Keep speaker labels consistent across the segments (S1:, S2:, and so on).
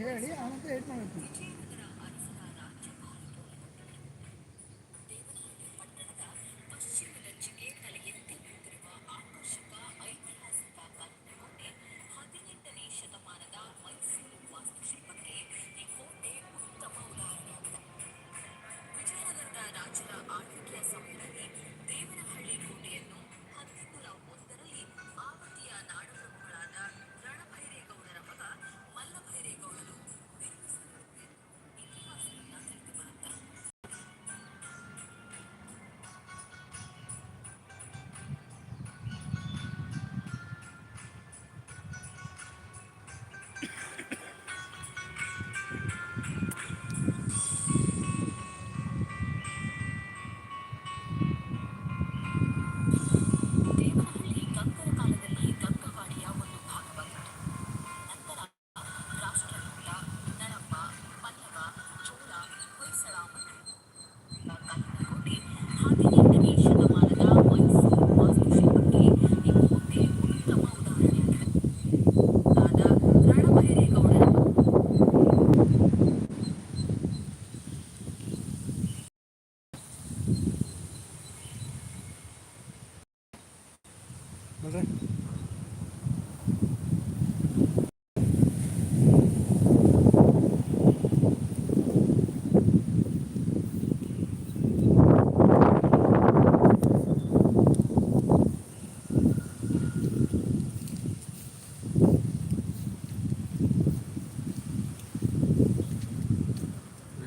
S1: ಹೇಳಿ ಆನಂತರ ಏಟ್ ಮಾಡಬೇಕು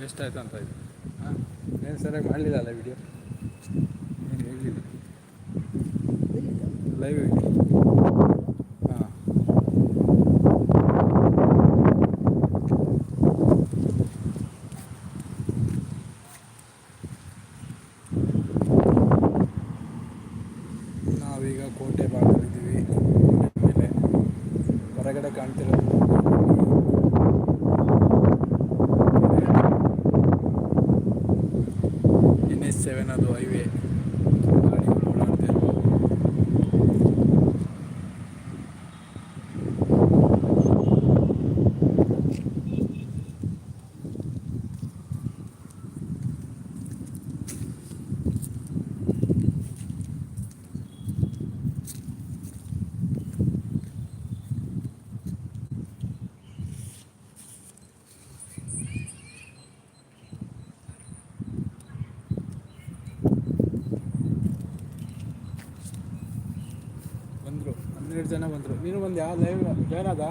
S2: ವೇಸ್ಟ್ ಆಯ್ತು ಅಂತ ಇದು? ಹಾಂ ಏನು ಸರಿಯಾಗಿ ಮಾಡಲಿಲ್ಲ ಅಲ್ಲ ವಿಡಿಯೋ ಏನು ಹೇಳಲಿಲ್ಲ? ಲೈವ್ ಹಾಂ ನಾವೀಗ ಕೋಟೆ ಭಾಗದಲ್ಲಿದ್ದೀವಿ ಮೇಲೆ ಹೊರಗಡೆ ಕಾಣ್ತಿರೋದು ಎನ್ ಎಸ್ ಸೆವೆನ್ ಅದು ಹೈವೇ ಗಾಡಿಗಳು ಓಡಾಡ್ತಿರ್ಬೋದು ಬಂದರು ಹನ್ನೆರಡು ಜನ ಬಂದರು. ನೀನು ಬಂದು ಯಾವ ಲೈವ್ ಜಾಯ್ನ್ ಆದ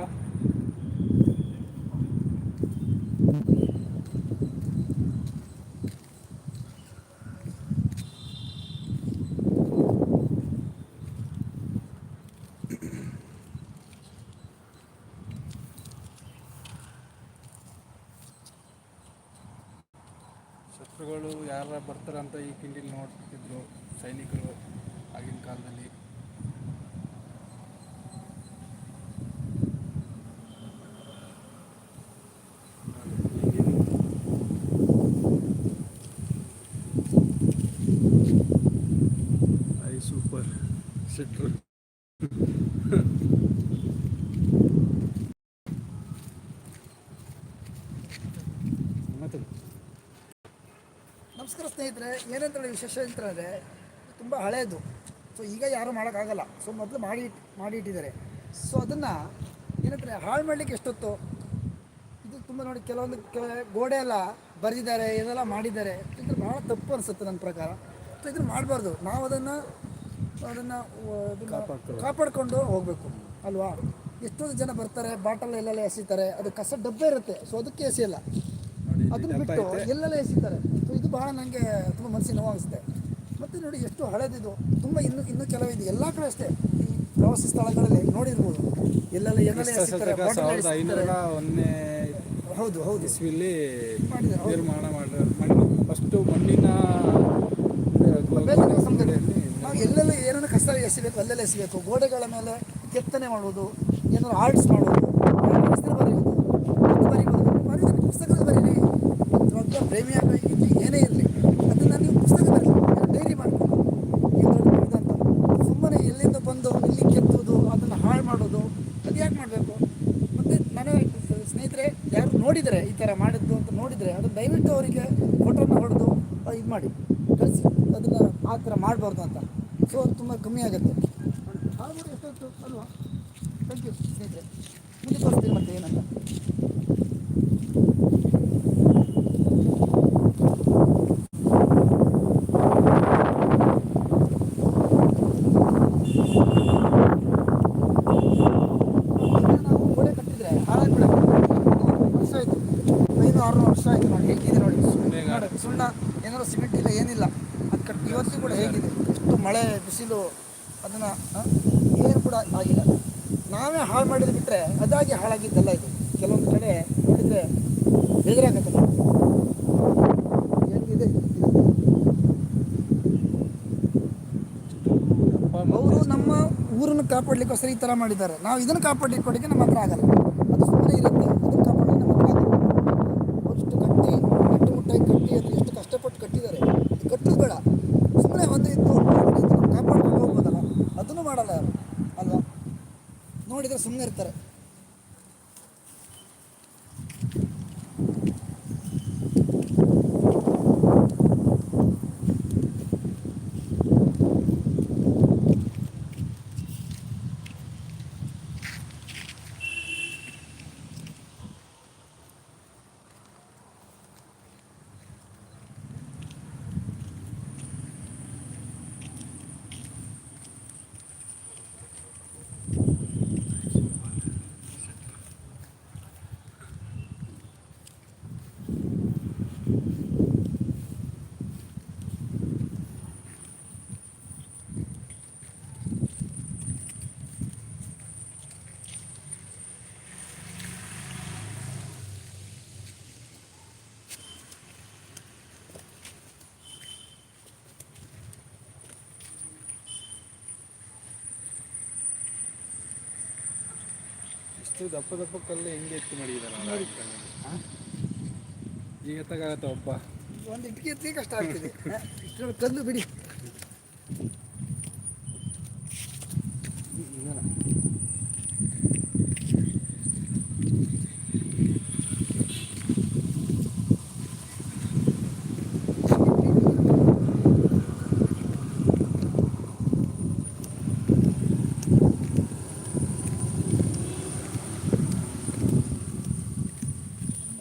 S2: ಶತ್ರುಗಳು ಯಾರ ಬರ್ತಾರಂತ ಈ ಕಿಂಡಿಲಿ ನೋಡ್ತಿದ್ರು ಸೈನಿಕರು ಆಗಿನ ಕಾಲದಲ್ಲಿ. ಮಾತಾಡು
S1: ನಮಸ್ಕಾರ ಸ್ನೇಹಿತರೆ ಏನಂತ ಹೇಳಿ ವಿಶೇಷ ಅಂತಂದರೆ ತುಂಬ ಹಳೆಯದು ಸೊ ಈಗ ಯಾರೂ ಮಾಡೋಕ್ಕಾಗಲ್ಲ. ಸೊ ಮೊದಲು ಮಾಡಿ ಮಾಡಿ ಇಟ್ಟಿದ್ದಾರೆ ಸೊ ಅದನ್ನು ಏನಂತಾರೆ, ಹಾಳು ಮಾಡಲಿಕ್ಕೆ ಎಷ್ಟೊತ್ತು? ಇದು ತುಂಬ ನೋಡಿ ಕೆಲವೊಂದು ಕೆಲ ಗೋಡೆ ಎಲ್ಲ ಬರೆದಿದ್ದಾರೆ ಇದೆಲ್ಲ ಮಾಡಿದ್ದಾರೆ. ಇದು ಭಾಳ ತಪ್ಪು ಅನಿಸುತ್ತೆ ನನ್ನ ಪ್ರಕಾರ. ಸೊ ಇದನ್ನು ಮಾಡಬಾರ್ದು. ನಾವು ಅದನ್ನು ಅದನ್ನು ಕಾಪಾಡಿಕೊಂಡು ಹೋಗಬೇಕು. ಅಲ್ವಾ? ಎಷ್ಟೊಂದು ಜನ ಬರ್ತಾರೆ ಬಾಟಲ್ ಎಲ್ಲೆಲ್ಲ ಎಸಿತಾರೆ ಅದು ಕಸ ಡಬ್ಬೆ ಇರುತ್ತೆ ಸೊ ಅದಕ್ಕೆ ಎಸೆಯಲ್ಲ. ಅದನ್ನ ಬಿಟ್ಟು ಎಲ್ಲೆಲ್ಲ ಎಸಿತಾರೆ. ಸೊ ಇದು ಬಹಳ ನನಗೆ ತುಂಬ ಮನಸ್ಸಿಗೆ ನೋವಾಗಿಸುತ್ತೆ ಮತ್ತು ನೋಡಿ ಎಷ್ಟು ಹಳೆದಿದು. ತುಂಬ ಇನ್ನು ಇನ್ನೂ ಕೆಲವಿದೆ. ಎಲ್ಲ ಕಡೆ ಅಷ್ಟೇ. ಈ ಪ್ರವಾಸಿ ಸ್ಥಳಗಳಲ್ಲಿ ನೋಡಿರ್ಬೋದು. ಎಲ್ಲೆಲ್ಲ ಎಲ್ಲೆಲ್ಲ ಎಸಿತಾರೆ ಹೌದು ಹೌದು.
S2: ಇಸ್ವಿಲಿ. ನಿರ್ಮಾಣ ಮಾಡ ಮಣ್ಣು ಫಸ್ಟು ಮಣ್ಣಿನ
S1: ಬೇರೆ ಎಲ್ಲೆಲ್ಲ ಏನೇನು ಕಸ ಎಸಿಬೇಕು, ಅಲ್ಲೆಲ್ಲ ಎಸಿಬೇಕು, ಗೋಡೆಗಳ ಮೇಲೆ ಕೆತ್ತನೆ ಮಾಡೋದು ಏನಾದ್ರು ಆರ್ಟ್ಸ್ ಮಾಡೋದು ಹೆಸರು ಬರೆಯೋದು ಇದು ಬರೀಬೋದು ಬರೀರಿ ಪುಸ್ತಕದ ಬರೀರಿ ದೊಡ್ಡ ಪ್ರೇಮಿಯಾಗ ಆಗಲಿ ಏನೇ ಇರಲಿ, ಅದನ್ನು ನೀವು ಪುಸ್ತಕ ಬರೀ ಡೈರಿ ಮಾಡ್ಕೊಂಡು ನೀವು ಸುಮ್ಮನೆ ಎಲ್ಲಿಂದ ಬಂದು ಇಲ್ಲಿ ಕೆತ್ತೋದು ಅದನ್ನು ಹಾಳು ಮಾಡೋದು ಅದು ಮಾಡಬೇಕು? ಮತ್ತು ನಾನು ಸ್ನೇಹಿತರೆ, ಯಾರು ನೋಡಿದರೆ ಈ ಥರ ಮಾಡಿದ್ದು ಅಂತ ನೋಡಿದರೆ ಅದು ದಯವಿಟ್ಟು ಅವರಿಗೆ ಫೋಟೋನ ಹೊಡೆದು ಇದು ಮಾಡಿ, ಕಳಿಸಿ, ಅದನ್ನು ಆ ಥರ ಮಾಡಬಾರ್ದು ಅಂತ. ಸೊ ಅದು ತುಂಬ ಕಮ್ಮಿ ಆಗುತ್ತೆ ಎಫೆಕ್ಟ್ ಅಲ್ವಾ ಥ್ಯಾಂಕ್ ಯು ಸ್ನೇಹಿತರೆ ಮುಂದೆ ತೋರಿಸ್ತೀನಿ ಮತ್ತೆ ಏನಂತ ಸುಣ್ಣ ಏನಾದ್ರು ಸಿಮೆಂಟ್ ಇಲ್ಲ ಏನಿಲ್ಲ ಅದು ಕಟ್ಟಿ ಇವತ್ತಿಗೂ ಕೂಡ ಹೇಗಿದೆ ಎಷ್ಟು ಮಳೆ ಬಿಸಿಲು ಅದನ್ನು ಏನು ಕೂಡ ಆಗಿಲ್ಲ. ನಾವೇ ಹಾಳು ಮಾಡಿದ್ರೆ ಬಿಟ್ಟರೆ ಅದಾಗಿ ಹಾಳಾಗಿದ್ದಲ್ಲ ಇದು. ಕೆಲವೊಂದು ಕಡೆ ನೋಡಿದರೆ ಬೇಜಾರಾಗತ್ತೆ. ಹೆಂಗಿದೆ? ಅವರು ನಮ್ಮ ಊರನ್ನು ಕಾಪಾಡಲಿಕ್ಕೋಸ್ಕರ ಈ ಥರ ಮಾಡಿದ್ದಾರೆ. ನಾವು ಇದನ್ನು ಕಾಪಾಡಲಿಕ್ಕೆ ನಮ್ಮ ಹತ್ರ ಆಗಲ್ಲ. ಅದು ಸುಮ್ಮನೆ ಇರುತ್ತೆ ಅದನ್ನು ಕಾಪಾಡಲಿಕ್ಕೆ ನಮ್ಮ ಹತ್ರ ಆಗಲ್ಲ ಅಷ್ಟು ಕಟ್ಟಿ ಗಟ್ಟಿಮುಟ್ಟಾಗಿ ಕಟ್ಟಿ ಅದು ಎಷ್ಟು ಕಷ್ಟಪಟ್ಟು ಕಟ್ಟಿದ್ದಾರೆ ಇದು ಕಟ್ಟೋದು ಬೇಡ ಸುಮ್ಮನೆ ಒಂದು ಇತ್ತು ಇದನ್ನು ಕಾಪಾಡ್ಕೊಂಡು ಹೋಗ್ಬೋದಲ್ಲ ಅದನ್ನು ಮಾಡಲ್ಲ ಯಾರು ಅಲ್ವಾ ನೋಡಿದರೆ ಸುಮ್ಮನೆ ಇರ್ತಾರೆ
S2: ಇಷ್ಟು ದಪ್ಪ ದಪ್ಪ ಕಲ್ಲು ಹೆಂಗೆ ಎತ್ತಿ ಮಾಡಿದಾರೆ ಈಗ ಎತ್ತಕ್ಕಾಗತ್ತ ಒಬ್ಬ
S1: ಒಂದು ಇಟ್ಟಿಗೆ ಎತ್ತಿ ಕಷ್ಟ ಆಗ್ತದೆ. ಕಲ್ಲು ಬಿಡಿ
S2: ಇದನ್ನ.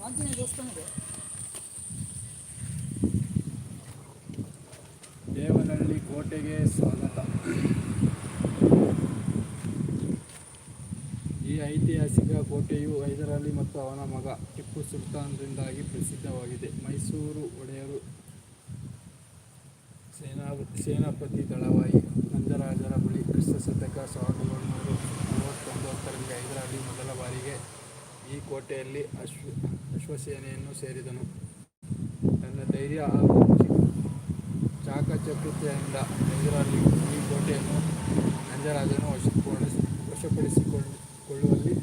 S1: ಆಂಜನೇಯ ದೇವಸ್ಥಾನ ಇದೆ
S2: ದೇವನಹಳ್ಳಿ ಕೋಟೆಗೆ ಸ್ವಾಗತ ಈ ಐತಿಹಾಸಿಕ ಕೋಟೆಯು ಹೈದರಾಲಿ ಮತ್ತು ಅವನ ಮಗ ಟಿಪ್ಪು ಸುಲ್ತಾನ್ರಿಂದಾಗಿ ಪ್ರಸಿದ್ಧವಾಗಿದೆ. ಮೈಸೂರು ಒಡೆಯರು ಸೇನಾ ಸೇನಾಪತಿ ದಳವಾಯಿ ನಂಜರಾಜರ ಬಳಿ ಕ್ರಿಸ್ತ ಶತಕ ಸಾವಿರದ ಒಂಬೈನೂರ ನಲವತ್ತೊಂಬತ್ತರಲ್ಲಿ ಹೈದರಾಲಿ ಮೊದಲ ಬಾರಿಗೆ ಈ ಕೋಟೆಯಲ್ಲಿ ಅಶ್ವ ಅಶ್ವಸೇನೆಯನ್ನು ಸೇರಿದನು. ತನ್ನ ಧೈರ್ಯ ಹಾಗೂ ಚಾಕಚಕ್ಯತೆಯಿಂದ ಹೈದರಾಲಿ ಈ ಕೋಟೆಯನ್ನು ನಂಜರಾಜನು ವಶಪಡಿಸಿ ವಶಪಡಿಸಿಕೊಳ್ಳುವಲ್ಲಿ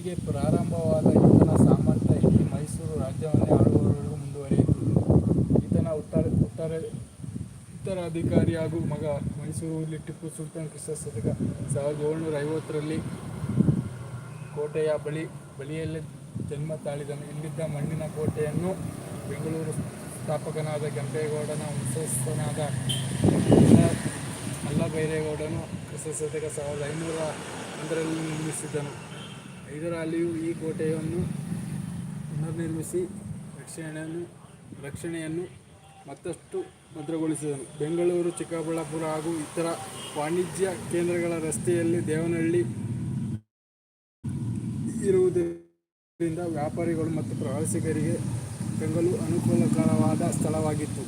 S2: ಹೀಗೆ ಪ್ರಾರಂಭವಾದ ಈತನ ಸಾಮರ್ಥ್ಯ ಇಡೀ ಮೈಸೂರು ರಾಜ್ಯವನ್ನೇ ಆಳುವವರೆಗೂ ಮುಂದುವರಿಯಿತು. ಈತನ ಉತ್ತರ ಉತ್ತರ ಉತ್ತರಾಧಿಕಾರಿ ಹಾಗೂ ಮಗ ಮೈಸೂರಲ್ಲಿ ಟಿಪ್ಪು ಸುಲ್ತಾನ್ ಕ್ರಿಸ್ತ ಶತಕ ಸಾವಿರದ ಏಳ್ನೂರ ಐವತ್ತರಲ್ಲಿ ಕೋಟೆಯ ಬಳಿ ಬಳಿಯಲ್ಲೇ ಜನ್ಮ ತಾಳಿದನು. ಇಲ್ಲಿದ್ದ ಮಣ್ಣಿನ ಕೋಟೆಯನ್ನು ಬೆಂಗಳೂರು ಸ್ಥಾಪಕನಾದ ಕೆಂಪೇಗೌಡನ ವಂಶಸ್ಥನಾದ ಅಲ್ಲಬೈರೇಗೌಡನು ಕ್ರಿಸ್ತ ಶತಕ ಸಾವಿರದ ಐನೂರ ಒಂದರಲ್ಲಿ ನಿರ್ಮಿಸಿದ್ದನು ಹೈದರಾಲಿಯು ಈ ಕೋಟೆಯನ್ನು ಪುನರ್ನಿರ್ಮಿಸಿ ರಕ್ಷಣೆಯನ್ನು ರಕ್ಷಣೆಯನ್ನು ಮತ್ತಷ್ಟು ಭದ್ರಗೊಳಿಸಿದನು. ಬೆಂಗಳೂರು, ಚಿಕ್ಕಬಳ್ಳಾಪುರ ಹಾಗೂ ಇತರ ವಾಣಿಜ್ಯ ಕೇಂದ್ರಗಳ ರಸ್ತೆಯಲ್ಲಿ ದೇವನಹಳ್ಳಿ ಇರುವುದರಿಂದ ವ್ಯಾಪಾರಿಗಳು ಮತ್ತು ಪ್ರವಾಸಿಗರಿಗೆ ತಂಗಲು ಅನುಕೂಲಕರವಾದ ಸ್ಥಳವಾಗಿತ್ತು.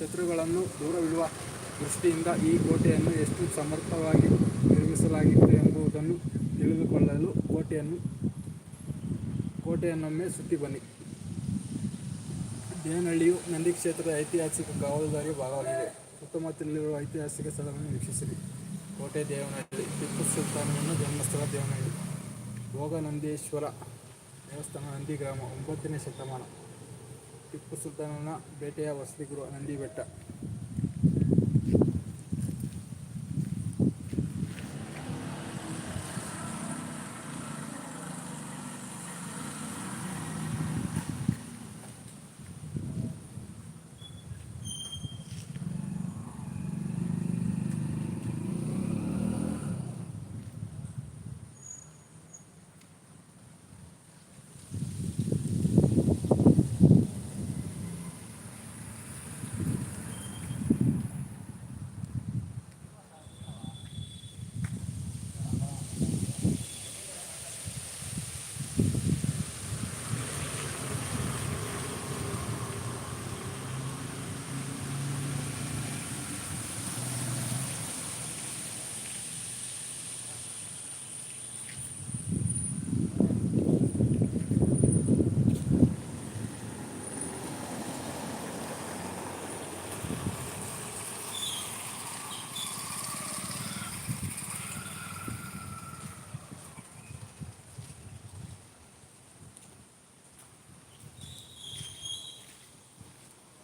S2: ಶತ್ರುಗಳನ್ನು ದೂರವಿಡುವ ದೃಷ್ಟಿಯಿಂದ ಈ ಕೋಟೆಯನ್ನು ಎಷ್ಟು ಸಮರ್ಥವಾಗಿ ನಿರ್ಮಿಸಲಾಗಿತ್ತು ಎಂಬುದನ್ನು ತಿಳಿದುಕೊಳ್ಳಲು ಕೋಟೆಯನ್ನು ಕೋಟೆಯನ್ನೊಮ್ಮೆ ಸುತ್ತಿ ಬನ್ನಿ. ದೇವನಹಳ್ಳಿಯು ನಂದಿ ಕ್ಷೇತ್ರದ ಐತಿಹಾಸಿಕ ಕಾವಲುದಾರಿಯ ಭಾಗವಾಗಿದೆ. ಸುತ್ತಮುತ್ತಲಿರುವ ಐತಿಹಾಸಿಕ ಸ್ಥಳವನ್ನು ವೀಕ್ಷಿಸಿರಿ. ಕೋಟೆ ದೇವನಹಳ್ಳಿ, ಟಿಪ್ಪು ಸುಲ್ತಾನನ ಜನ್ಮಸ್ಥಳ ದೇವನಹಳ್ಳಿ ಭೋಗನಂದೀಶ್ವರ ದೇವಸ್ಥಾನ ನಂದಿ ಗ್ರಾಮ ಒಂಬತ್ತನೇ ಶತಮಾನ, ಟಿಪ್ಪು ಸುಲ್ತಾನನ ಬೇಟೆಯ ವಸತಿ ಗುರು ನಂದಿ ಬೆಟ್ಟ.